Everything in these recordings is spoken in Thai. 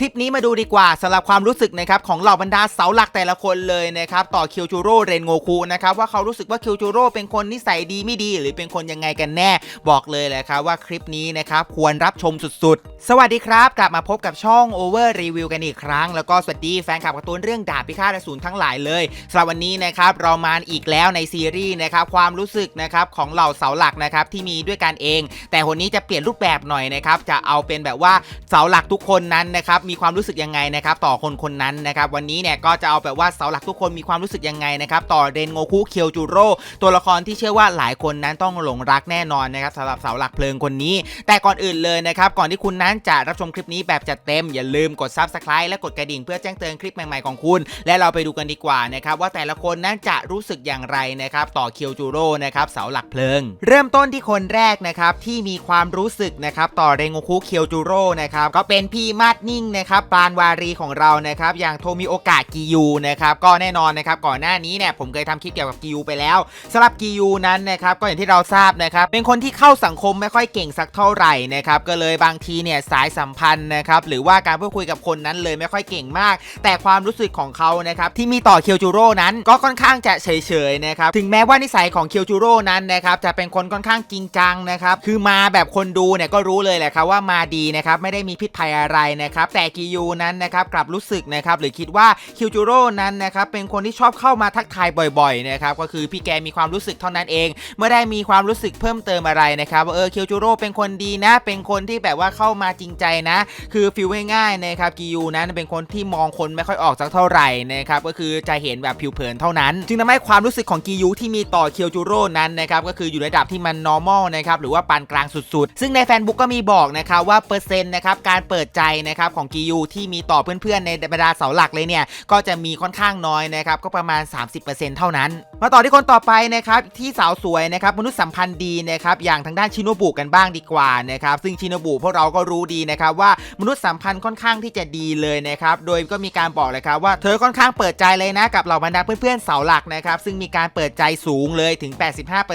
คลิปนี้มาดูดีกว่าสำหรับความรู้สึกนะครับของเหล่าบรรดาเสาหลักแต่ละคนเลยนะครับต่อคียวจูโร่เรนโงคุนะครับว่าเขารู้สึกว่าคียวจูโร่เป็นคนนิสัยดีไม่ดี หรือเป็นคนยังไงกันแน่ บอกเลยแหละครับว่าคลิปนี้นะครับควรรับชมสุดๆ สวัสดีครับ กลับมาพบกับช่อง Over Review กันอีกครั้ง แล้วก็สวัสดีแฟนคลับการ์ตูนเรื่องดาบพิฆาตอสูรทั้งหลายเลยสำหรับวันนี้นะครับเรามาอีกแล้วในซีรีส์นะครับความรู้สึกนะครับของเหล่าเสาหลักนะครับที่มีด้วยกันเอง แต่คนนี้จะเปลี่ยนรูปแบบหน่อยนะครับจะเอาเป็นแบบว่าเสาหลักทุกคนนั้นนะครับมีความรู้สึกยังไงนะครับต่อคนคนนั้นนะครับวันนี้เนี่ยก็จะเอาแบบว่าเสาหลักทุกคนมีความรู้สึกยังไงนะครับต่อเรนโงคุเคียวจูโร่ตัวละครที่เชื่อว่าหลายคนนั้นต้องหลงรักแน่นอนนะครับสำหรับเสาหลักเพลิงคนนี้ แต่ก่อนอื่นเลยนะครับก่อนที่คุณนั้นจะรับชมคลิปนี้แบบจัดเต็มอย่าลืมกด Subscribe และกดกระดิ่งเพื่อแจ้งเตือนคลิปใหม่ๆของคุณ และเราไปดูกันดีกว่านะครับว่าแต่ละคนนั้นจะรู้สึกอย่างไรนะครับต่อเคียวจูโร่นะครับเสาหลักเพลิง เริ่มต้นที่คนแรกนะครับที่มีความรู้สึกนะครับต่อเรนโงคุเคียวจูโร่นะครับก็เป็นพี่มาดนิ่งนะครับปานวารีของเรานะครับอย่างโทมิโอกะกิยูนะครับก็แน่นอนนะครับก่อนหน้านี้เนี่ยผมเคยทำคลิปเกี่ยวกับกิยูไปแล้วสำหรับกิยูนั้นนะครับก็อย่างที่เราทราบนะครับเป็นคนที่เข้าสังคมไม่ค่อยเก่งสักเท่าไหร่นะครับก็เลยบางทีเนี่ยสายสัมพันธ์นะครับหรือว่าการพูดคุยกับคนนั้นเลยไม่ค่อยเก่งมาก แต่ความรู้สึกของเขานะครับที่มีต่อเคียวจูโร่นั้นก็ค่อนข้างจะเฉยๆนะครับถึงแม้ว่านิสัยของเคียวจูโร่นั้นนะครับจะเป็นคนค่อนข้างจริงจังนะครับคือมาแบบคนดูเนี่ยก็รู้เลยแหละครับว่ามาดีนะครับไม่ได้มีพิษภัยอะไรนะครับแต่กิยูนั้นนะครับกลับรู้สึกนะครับหรือคิดว่าคิวจูโร่นั้นนะครับเป็นคนที่ชอบเข้ามาทักทายบ่อยๆนะครับก็คือพี่แกมีความรู้สึกเท่านั้นเอง ไม่ได้มีความรู้สึกเพิ่มเติมอะไรนะครับว่าเออคิวจูโร่เป็นคนดีนะ เป็นคนที่แบบว่าเข้ามาจริงใจนะ คือฟิลง่ายๆนะครับกิยูนั้นเป็นคนที่มองคนไม่ค่อยออกสักเท่าไหร่นะครับก็คือจะเห็นแบบผิวเผินเท่านั้น จึงทำให้ความรู้สึกของกิยูที่มีต่อเคียวจูโร่นั้นนะครับก็คืออยู่ในระดับที่มัน normal นะครับหรือว่าปานกลางสุดๆ ซึ่งในแฟนบุ๊กก็มีบอกนะครับว่าเปอร์เซ็นต์นะครับการเปิดใจนะครับของกิยูที่มีต่อเพื่อนๆในบรรดาเสาหลักเลยเนี่ยก็จะมีค่อนข้างน้อยนะครับก็ประมาณ 30%เท่านั้นมาต่อที่คนต่อไปนะครับที่สาวสวยนะครับมนุษย์สัมพันธ์ดีนะครับอย่างทางด้านชิโนบุกันบ้างดีกว่านะครับซึ่งชิโนบุพวกเราก็รู้ดีนะครับว่ามนุษย์สัมพันธ์ค่อนข้างที่จะดีเลยนะครับโดยก็มีการบอกเลยครับว่าเธอค่อนข้างเปิดใจเลยนะกับเหล่าบรรดาเพื่อนๆเสาหลักนะครับซึ่งมีการเปิดใจสูงเลยถึง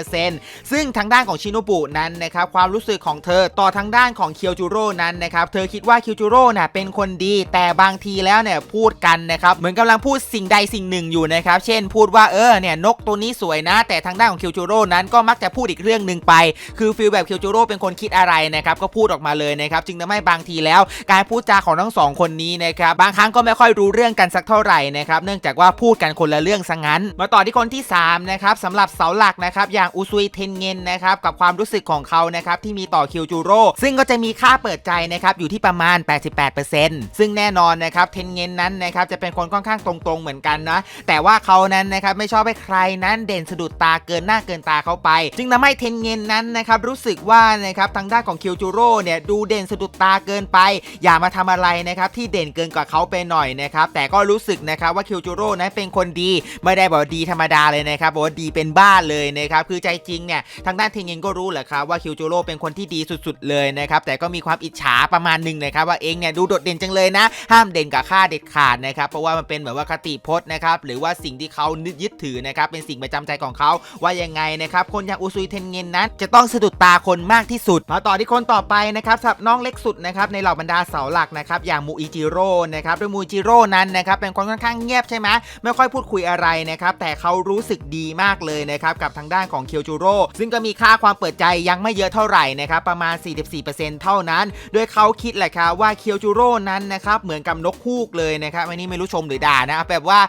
85%ซึ่งทางด้านของชิโนบุนั้นนะครับความรู้สึกของเธอต่อทางด้านของเคียวจูโร่นั้นนะครับเธอคิดว่าเคียวจูโร่น่ะเป็นคนดี แต่บางทีแล้วเนี่ยพูดกันนะครับเหมือนกำลังพูดสิ่งใดสิ่งหนึ่งอยู่นะครับเช่น พูดว่าเออเนี่ยนกตัวนี้สวยนะ แต่ทางด้านของคียวจูโร่นั้นก็มักจะพูดอีกเรื่องหนึ่งไป คือฟีลแบบคียวจูโร่เป็นคนคิดอะไรนะครับก็พูดออกมาเลยนะครับจึงทำให้บางทีแล้ว การพูดจาของทั้งสองคนนี้นะครับบางครั้งก็ไม่ค่อยรู้เรื่องกันสักเท่าไหร่นะครับเนื่องจากว่าพูดกันคนละเรื่องซะงั้น มาต่อที่คนที่3นะครับสำหรับเสาหลักนะครับอย่างอุซุยเทนเงินนะครับกับความรู้สึกของเขานะครับที่มีต่อคิวจูโร่ซึ่งก็จะมีค่าเปิดใจนะครับอยู่ที่ประมาณ 88%ซึ่งแน่นอนนะครับเทนเงินนั้นนะครับจะเป็นคนค่อนข้างตรงๆเหมือนกันนะแต่ว่าเขานั้นนะครับไม่ชอบให้ใครนั้นเด่นสะดุดตาเกินหน้าเกินตาเขาไป จึงทำให้เทนเงินนั้นนะครับรู้สึกว่านะครับทางด้านของคิวจูโร่เนี่ยดูเด่นสะดุดตาเกินไป อย่ามาทำอะไรนะครับที่เด่นเกินกว่าเขาไปหน่อยนะครับแต่ก็รู้สึกนะครับว่าคิวจูโร่นั้นเป็นคนดีไม่ได้บอกดีธรรมดาเลยนะครับบอกว่าดีเป็นบ้านเลยนะครับคือใจจริงเนี่ยทางด้านเทนเงินก็รู้แหละครับว่าคิวจูโร่เป็นคนที่ดีสุดๆเลยนะครับแต่ก็มีความอิจฉาประมาณหนึ่งนะครับว่าเองเนี่ยดูโดดเด่นจังเลยนะ ห้ามเด่นกับข้าเด็ดขาดนะครับเพราะว่ามันเป็นแบบว่าคติพจน์นะครับหรือว่าสิ่งที่เขานึกยึดถือนะครับเป็นสิ่งประจำใจของเขาว่ายังไงนะครับคนอย่างอุซุยเทนเงินนั้น จะต้องสะดุดตาคนมากที่สุด มาต่อที่คนต่อไปนะครับสำหรับน้องเล็กสุดนะครับในเหล่าบรรดาเสาหลักนะครับอย่างมูอิจิโร่นะครับโดยมูอิจิโร่นั้นนะครับเป็นคนค่อนข้างเงียบใช่ไหมไม่ค่อยพูดคุยอะไรนะครับแต่เขารู้สึกดีมากเลยนะครับกับทางด้านของเคียวจูโร่ซึ่งก็มีค่าความเปิดใจยังไม่เยอะเท่าไหร่นะครับประมาณ 44%เท่านั้น โดยเขาคิดแหละครับว่าเคียวจูโร่นั้นนะครับเหมือนกับนกฮูกเลยนะครับอันนี้ไม่รู้ชมหรือด่านะแบบว่า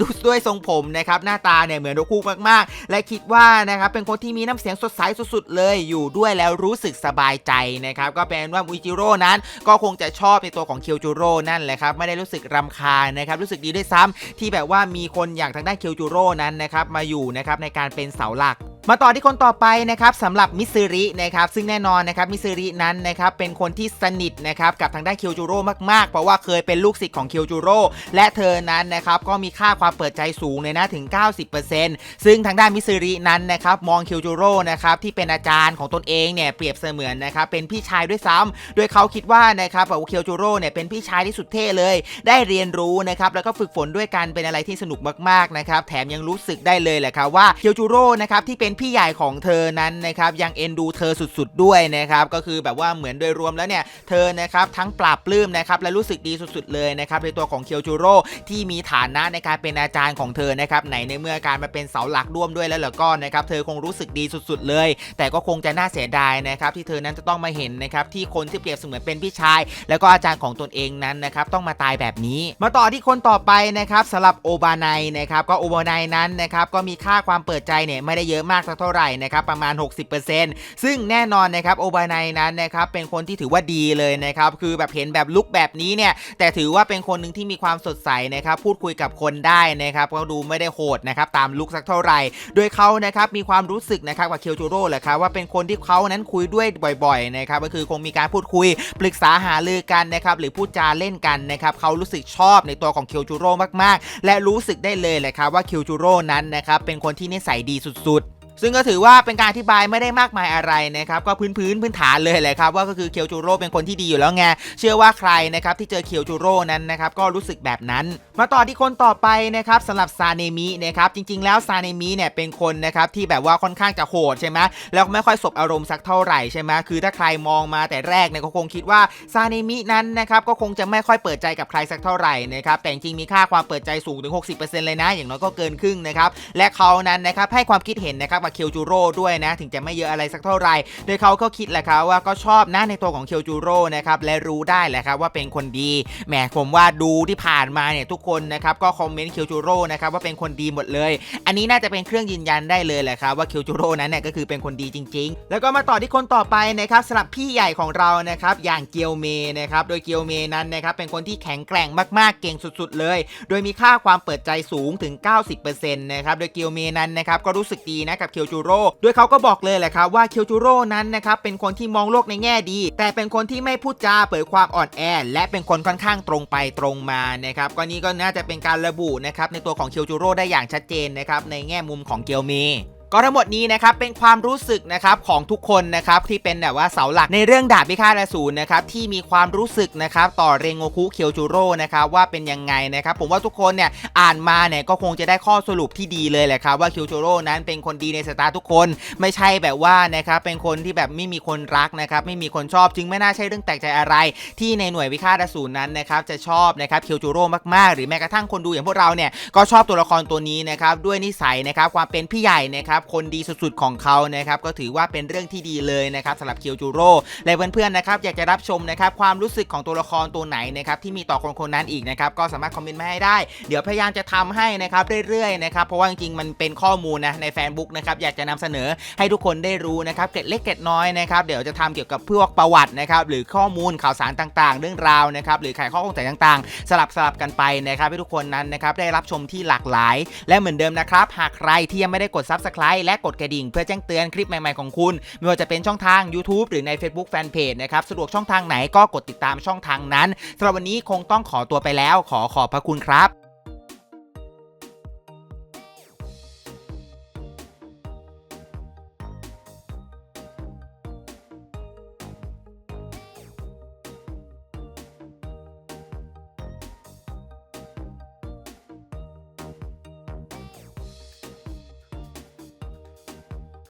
ดูด้วยทรงผมนะครับหน้าตาเนี่ยเหมือนนกฮูกมากๆ และคิดว่านะครับเป็นคนที่มีน้ำเสียงสดใสสุดๆ เลยอยู่ด้วยแล้วรู้สึกสบายใจนะครับก็เป็นว่ามุจิโร่นั้น ก็คงจะชอบในตัวของเคียวจูโร่นั่นแหละครับไม่ได้รู้สึกรำคาญนะครับรู้สึกดีด้วยซ้ำที่แบบว่ามีคนอย่างทางด้านเคียวจูโร่นั้นนะครับมาอยู่นะครับในการเป็นเสาหลัก มาต่อที่คนต่อไปนะครับสำหรับมิซึรินะครับซึ่งแน่นอนนะครับมิซึรินั้นนะครับเป็นคนที่สนิทนะครับกับทางด้านเคียวจูโร่มากๆ เพราะว่าเคยเป็นลูกศิษย์ของเคียวจูโร่และเธอนั้นนะครับก็มีค่าความเปิดใจสูงเลยนะถึง 90%ซึ่งทางด้านมิซึรินั้นนะครับมองเคียวจูโร่นะครับที่เป็นอาจารย์ของตนเองเนี่ยเปรียบเสมือนนะครับเป็นพี่ชายด้วยซ้ำโดยเขาคิดว่านะครับว่าเคียวจูโร่เนี่ยเป็นพี่ชายที่สุดเท่เลย ได้เรียนรู้นะครับแล้วก็ฝึกฝนด้วยกันเป็นอะไรที่สนุกมากๆนะครับแถมยังรู้สึกได้เลยแหละครับว่าเคียวจูโร่นะครับที่เป็นพี่ใหญ่ของเธอนั้นนะครับยังเอ็นดูเธอสุดๆด้วยนะครับก็คือแบบว่าเหมือนโดยรวมแล้วเนี่ยเธอนะครับทั้งปราบปลื้มนะครับและรู้สึกดีสุดๆเลยนะครับในตัวของเคียวจูโร่ที่มีฐานะในการเป็นอาจารย์ของเธอนะครับไหนในเมื่อการมาเป็นเสาหลักร่วมด้วยแล้วเหรอก็นะครับเธอคงรู้สึกดีสุดๆเลย แต่ก็คงจะน่าเสียดายนะครับที่เธอนั้นจะต้องมาเห็นนะครับที่คนที่เปรียบเสมือนเป็นพี่ชาย แล้วก็อาจารย์ของตนเองนั้นนะครับต้องมาตายแบบนี้ มาต่อที่คนต่อไปนะครับสำหรับโอบาไนนะครับก็โอบาไนนั้นนะครับก็มีค่าความเปิดใจเนี่ยไม่ได้เยอะมากสักเท่าไหร่นะครับประมาณ 60%ซึ่งแน่นอนนะครับโอบาไนนั้นนะครับเป็นคนที่ถือว่าดีเลยนะครับคือแบบเห็นแบบลุกแบบนี้เนี่ยแต่ถือว่าเป็นคนหนึ่งที่มีความสดใสนะครับพูดคุยกับคนได้นะครับก็ดูไม่ได้โหดนะครับตามลุกสักเท่าไหร่ โดยเขานะครับมีความรู้สึกนะครับกับเคียวจูโร่แหละครับว่าเป็นคนที่เขานั้นคุยด้วยบ่อยๆนะครับก็คือคงมีการพูดคุยปรึกษาหารือกันนะครับหรือพูดจาเล่นกันนะครับเขารู้สึกชอบในตัวของเคียวจูโร่มากๆ และรู้สึกได้เลยแหละครับว่าเคียวจูโร่นั้นนะครับเป็นคนที่นิสัยดีสุดๆ ซึ่งก็ถือว่าเป็นการอธิบายไม่ได้มากมายอะไรนะครับก็พื้นพื้นพื้นฐานเลยแหละครับว่าก็คือเคียวจูโร่เป็นคนที่ดีอยู่แล้วไงเชื่อว่าใครนะครับที่เจอเคียวจูโร่นั้นนะครับก็รู้สึกแบบนั้น มาต่อที่คนต่อไปนะครับสำหรับซาเนมินะครับจริง ๆ แล้วซาเนมิเนี่ยเป็นคนนะครับที่แบบว่าค่อนข้างจะโหดใช่ไหมแล้วไม่ค่อยสบอารมณ์สักเท่าไหร่ใช่ไหมคือถ้าใครมองมาแต่แรกเนี่ยก็คงคิดว่าซาเนมินั้นนะครับก็คงจะไม่ค่อยเปิดใจกับใครสักเท่าไหร่นะครับแต่จริงมีค่าความเปิดใจสูงถึง 60%เลยนะ อย่างน้อยก็เกินครึ่งนะครับและเขานั้นนะครับให้ความคิดเห็นนะครับกับเคียวจูโร่ด้วยนะ ถึงจะไม่เยอะอะไรสักเท่าไหร่โดยเขาก็คิดแหละครับว่าก็ชอบนะในตัวของเคียวจูโร่นะครับและรู้ได้แหละครับว่าเป็นคนดีแหมผมว่าดูที่ผ่านมาเนี่ยทุกคนนะครับก็คอมเมนต์เคียวจูโร่นะครับว่าเป็นคนดีหมดเลย อันนี้น่าจะเป็นเครื่องยืนยันได้เลยแหละครับว่าเคียวจูโร่นั้นเนี่ยก็คือเป็นคนดีจริง ๆ แล้วก็มาต่อที่คนต่อไปนะครับสำหรับพี่ใหญ่ของเรานะครับอย่างเกียวเมนะครับโดยเกียวเมนั้นนะครับเป็นคนที่แข็งแกร่งมากๆเก่งสุดๆ เลย โดยมีค่าความเปิดใจสูงถึง 90%นะครับโดยเกียวเมนั้นนะครับก็รู้สึกดีนะกับเคียวจูโร่โดยเขาก็บอกเลยแหละครับว่าเคียวจูโร่นั้นนะครับเป็นคนที่มองโลกในแง่ดี แต่เป็นคนที่ไม่พูดจาเผยความอ่อนแอ และเป็นคนค่อนข้างตรงไปตรงมานะครับก็นี่ก็น่าจะเป็นการระบุนะครับในตัวของเคียวจูโร่ได้อย่างชัดเจนนะครับในแง่มุมของเกียวเม ก็ทั้งหมดนี้นะครับเป็นความรู้สึกนะครับของทุกคนนะครับที่เป็นแบบว่าเสาหลักในเรื่องดาบพิฆาตอสูรนะครับที่มีความรู้สึกนะครับต่อเรงโงคุเคียวจูโร่นะครับว่าเป็นยังไงนะครับผมว่าทุกคนเนี่ยอ่านมาเนี่ยก็คงจะได้ข้อสรุปที่ดีเลยแหละครับว่าเคียวจูโร่นั้นเป็นคนดีในสตายตาทุกคนไม่ใช่แบบว่านะครับเป็นคนที่แบบไม่มีคนรักนะครับไม่มีคนชอบจึงไม่น่าใช่เรื่องแปลกใจอะไร ที่ในหน่วยวิฆาตอสูรนั้นนะครับจะชอบนะครับเคียวจูโร่มากๆ หรือแม้กระทั่งคนดูอย่างพวกเราเนี่ยก็ชอบตัวละครตัวนี้นะครับด้วยนิสัยนะครับความเป็นพี่ใหญ่นะครับคนดีสุดๆของเขานะครับก็ถือว่าเป็นเรื่องที่ดีเลยนะครับสำหรับเคียวจูโร่และเพื่อนๆนะครับอยากจะรับชมนะครับความรู้สึกของตัวละครตัวไหนนะครับที่มีต่อคนคนนั้นอีกนะครับก็สามารถคอมเมนต์มาให้ได้ เดี๋ยวพยายามจะทำให้นะครับเรื่อยๆนะครับเพราะว่าจริงๆมันเป็นข้อมูลนะในแฟนบุ๊กนะครับอยากจะนำเสนอให้ทุกคนได้รู้นะครับเกร็ดเล็กเกร็ดน้อยนะครับเดี๋ยวจะทำเกี่ยวกับพวกประวัตินะครับหรือข้อมูลข่าวสารต่างๆ เรื่องราวนะครับหรือไขข้อข้องใจต่างๆ สลับสลับกันไปนะครับให้ทุกคนนั้นนะครับได้รับชมที่หลากหลาย และเหมือนเดิมนะครับหากใครที่ยังไม่ได้กดและกดกระดิ่งเพื่อแจ้งเตือนคลิปใหม่ๆของคุณ ไม่ว่าจะเป็นช่องทาง YouTube หรือใน Facebook Fanpage นะครับสะดวกช่องทางไหนก็กดติดตามช่องทางนั้นสำหรับวันนี้คงต้องขอตัวไปแล้ว ขอขอบพระคุณครับ